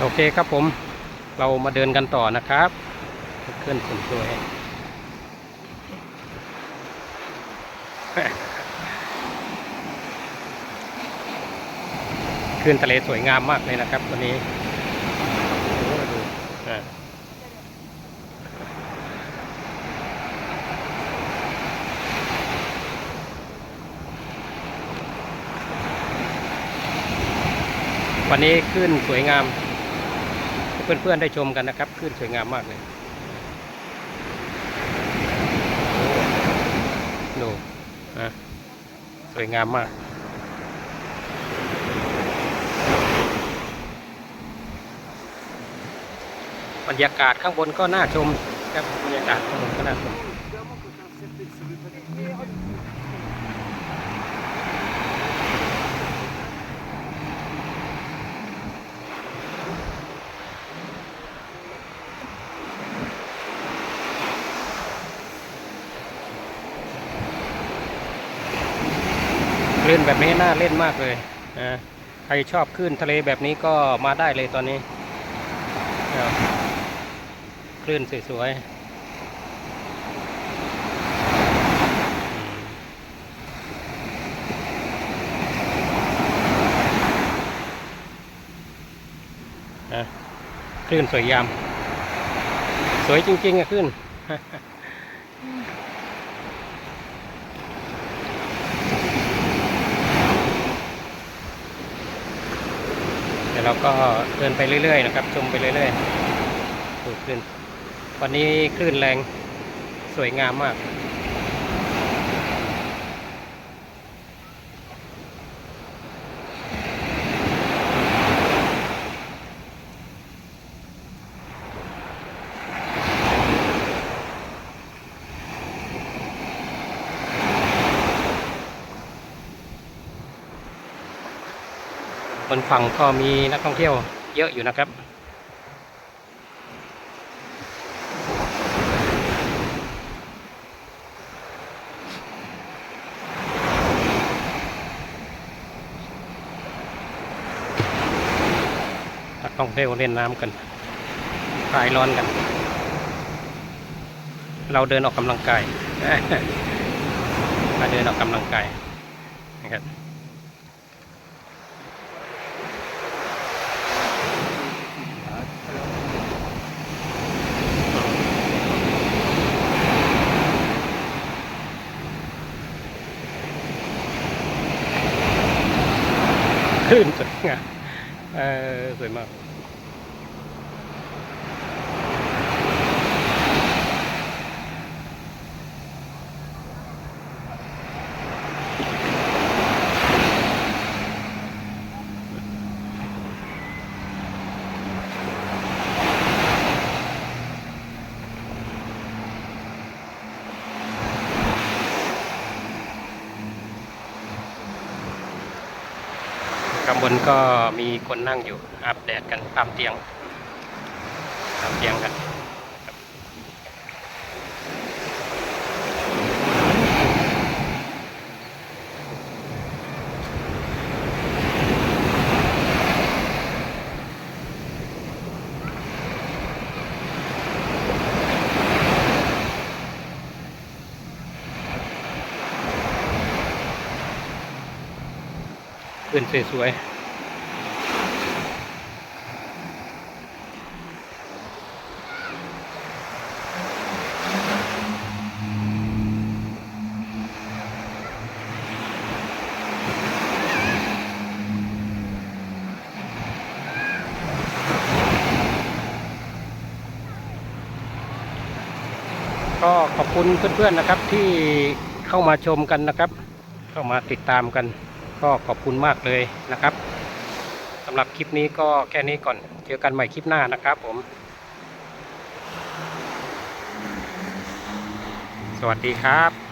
โอเคครับผมเรามาเดินกันต่อนะครับขึ้นสวยขึ้นทะเลสวยงามมากเลยนะครับวันนี้ดูวันนี้ขึ้นสวยงาม เพื่อนๆได้ชมกันนะครับขึ้นสวยงามมากเลยดูนะสวยงามมากบรรยากาศข้างบนก็น่าชมครับบรรยากาศข้างบนก็น่าชม คลื่นแบบนี้น่าเล่นมากเลยนะใครชอบคลื่นทะเลแบบนี้ก็มาได้เลยตอนนี้คลื่นสวยๆนะคลื่นสวยยาม สวยจริงๆอะคลื่น ดี๋ยวเราก็เดินไปเรื่อยๆนะครับ ชมไปเรื่อยๆดูคลื่นวันนี้คลื่นแรงสวยงามมาก บนฝั่งก็มีนักท่องเที่ยวเยอะอยู่นะครับ นักท่องเที่ยวเล่นน้ำกันคลายร้อนกัน เราเดินออกกำลังกายมาเดินออกกำลังกายนะครับ ขึ้นสวยงามเออสวยมาก ข้างบนก็มีคนนั่งอยู่อาบแดดกันตามเตียงตามเตียงกัน ขึ้นสวยก็ขอบคุณเพื่อนๆนะครับที่เข้ามาชมกันนะครับ เข้ามาติดตามกัน ก็ขอบคุณมากเลยนะครับสำหรับคลิปนี้ก็แค่นี้ก่อนเจอกันใหม่คลิปหน้านะครับผม สวัสดีครับ